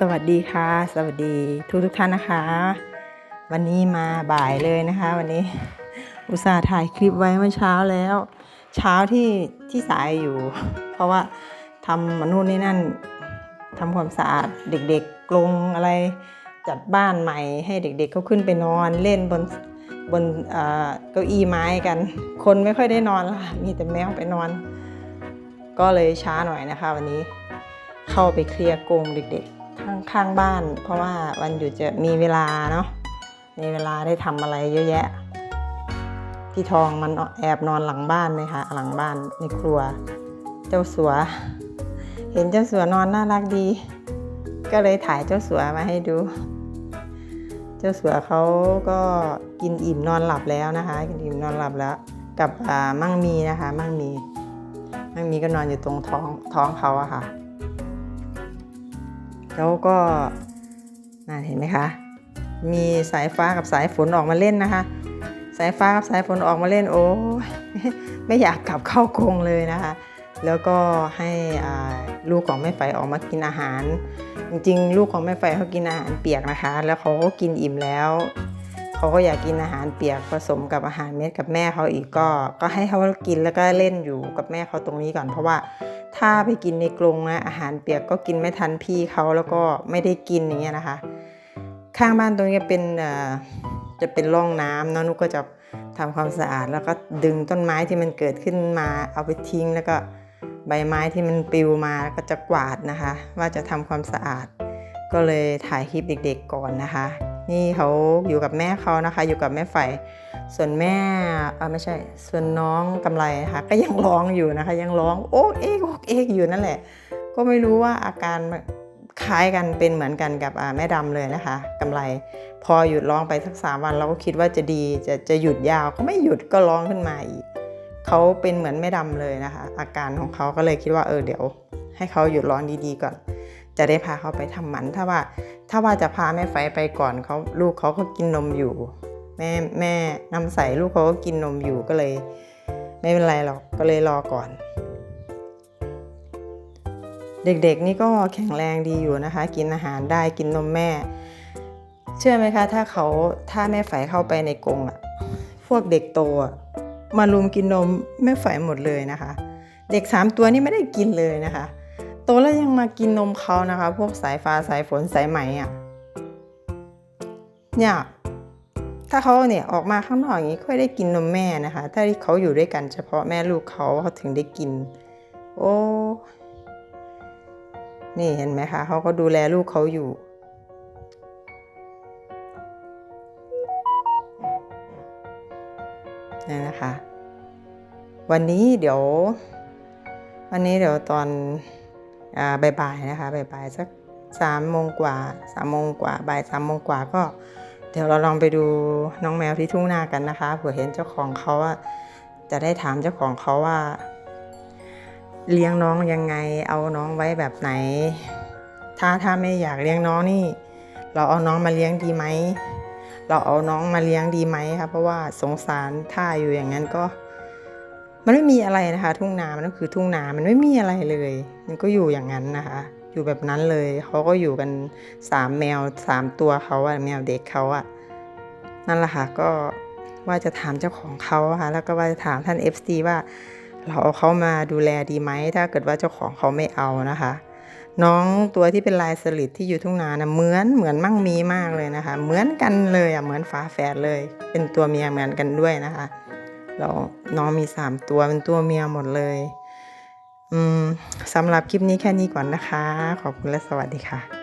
สวัสดีค่ะ สวัสดีทุกทุกท่านนะคะ วันนี้มาบ่ายเลยนะคะ วันนี้อุตส่าห์ถ่ายคลิปไว้เมื่อเช้าแล้ว เช้าที่ที่สายอยู่ เพราะว่าทำมนู่นนี่นั่นทำความสะอาดเด็กๆกรงอะไรจัดบ้านใหม่ให้เด็กๆเขาขึ้นไปนอนเล่นบนบนเอ่อเก้าอี้ไม้กัน คนไม่ค่อยได้นอนละมีแต่แมวไปนอน ก็เลยช้าหน่อยนะคะ วันนี้เข้าไปเคลียร์กรงเด็กๆ ข้างข้างบ้าน เพราะว่าวันหยุดจะมีเวลาเนาะมีเวลาได้ทำอะไรเยอะแยะ พี่ทองมันแอบนอนหลังบ้านเลยค่ะ หลังบ้านในครัว เจ้าสัว เห็นเจ้าสัวนอนน่ารักดี ก็เลยถ่ายเจ้าสัวมาให้ดู เจ้าสัวเขาก็กินอิ่มนอนหลับแล้วนะคะ กินอิ่มนอนหลับแล้ว กับมั่งมีนะคะ มั่งมี มั่งมีก็นอนอยู่ตรงท้องท้องเขาอะค่ะ แล้วก็น่าเห็นไหมคะ มีสายฟ้ากับสายฝนออกมาเล่นนะคะ สายฟ้ากับสายฝนออกมาเล่นโอ้ไม่อยากกลับเข้ากรงเลยนะคะ แล้วก็ให้ลูกของแม่ไฟออกมากินอาหาร จริงๆ ลูกของแม่ไฟเขากินอาหารเปียกนะคะ แล้วเขาก็กินอิ่มแล้วเขาก็อยากกินอาหารเปียกผสมกับอาหารเม็ดกับแม่เขาอีกก็ ก็ให้เขากินแล้วก็เล่นอยู่กับแม่เขาตรงนี้ก่อนเพราะว่า ถ้าไปกินในกรงนะอาหารเปียกก็กินไม่ทันพี่เขาแล้วก็ไม่ได้กินอย่างเงี้ยนะคะ ข้างบ้านตรงนี้เป็นจะเป็นร่องน้ำเนาะนุก็จะทำความสะอาด แล้วก็ดึงต้นไม้ที่มันเกิดขึ้นมาเอาไปทิ้ง แล้วก็ใบไม้ที่มันปลิวมาแล้วก็จะกวาดนะคะ ว่าจะทำความสะอาด ก็เลยถ่ายคลิปเด็กๆก่อนนะคะ นี่เขาอยู่กับแม่เขานะคะ อยู่กับแม่ไฟ ส่วนแม่เออไม่ใช่ ส่วนน้องกำไรนะคะก็ยังร้องอยู่นะคะ ยังร้องโอ๊กเอ๊กโอ๊กเอ๊กอยู่นั่นแหละ ก็ไม่รู้ว่าอาการคล้ายกันเป็นเหมือนกันกับแม่ดำเลยนะคะกำไร พอหยุดร้องไปสักสามวันเราก็คิดว่าจะดีจะจะหยุดยาวก็ไม่หยุดก็ร้องขึ้นมาอีกเขาเป็นเหมือนแม่ดำเลยนะคะ อาการของเขาก็เลยคิดว่าเออเดี๋ยว ให้เขาหยุดร้องดีๆก่อน จะได้พาเขาไปทำหมันถ้าว่า ถ้าว่าจะพาแม่ไฟไปก่อนเขาลูกเขาก็กินนมอยู่ แม่แม่นำใส่ลูกเขาก็กินนมอยู่ก็เลย ไม่เป็นไรหรอกก็เลยรอก่อน เด็กๆนี่ก็แข็งแรงดีอยู่นะคะ กินอาหารได้กินนมแม่ เชื่อไหมคะ ถ้าเขาถ้าแม่ไฝเข้าไปในกรงอะพวกเด็กโตอะมารุมกินนมแม่ไฝหมดเลยนะคะ เด็กสามตัวนี่ไม่ได้กินเลยนะคะ โตแล้วยังมากินนมเขานะคะ พวกสายฟ้าสายฝนสายไหมอะเนี่ยถ้าเขาเนี่ยออกมาข้างนอกอย่างนี้ค่อยได้กินนมแม่นะคะ ถ้าที่เขาอยู่ด้วยกันเฉพาะแม่ลูกเขาเขาถึงได้กิน โอ้นี่เห็นไหมคะเขาก็ดูแลลูกเขาอยู่ นี่นะคะ วันนี้เดี๋ยว วันนี้เดี๋ยวตอน บ่ายๆนะคะบ่ายๆสักสามโมงกว่าสามโมงกว่าบ่ายสามโมงกว่าก็ เดี๋ยวเราลองไปดูน้องแมวที่ทุ่งนากันนะคะเผื่อเห็นเจ้าของเขาว่าจะได้ถามเจ้าของเขาว่า เลี้ยงน้องยังไง เอาน้องไว้แบบไหน ถ้าถ้าไม่อยากเลี้ยงน้องนี่ เราเอาน้องมาเลี้ยงดีไหมเราเอาน้องมาเลี้ยงดีไหมคะเพราะว่าสงสารถ้าอยู่อย่างนั้นก็ มันไม่มีอะไรนะคะ ทุ่งนามันก็คือทุ่งนามันไม่มีอะไรเลย มันก็อยู่อย่างนั้นนะคะ อยู่แบบนั้นเลยเขาก็อยู่กันสามแมวสามตัวเขาอะแมวเด็กเขาอะนั่นแหละค่ะก็ว่าจะถามเจ้าของเขาะค่ะแล้วก็ว่าจะถามท่าน FC ว่าเราเอาเขามาดูแลดีไหมถ้าเกิดว่าเจ้าของเขาไม่เอานะคะ น้องตัวที่เป็นลายสลิดที่อยู่ทุ่งนานะเหมือนเหมือนมั่งมีมากเลยนะคะ เหมือนกันเลยอะเหมือนฝาแฝดเลย เป็นตัวเมียเหมือนกันด้วยนะคะ แล้วน้องมีสามตัวเป็นตัวเมียหมดเลย อืมสำหรับคลิปนี้แค่นี้ก่อนนะคะ ขอบคุณและสวัสดีค่ะ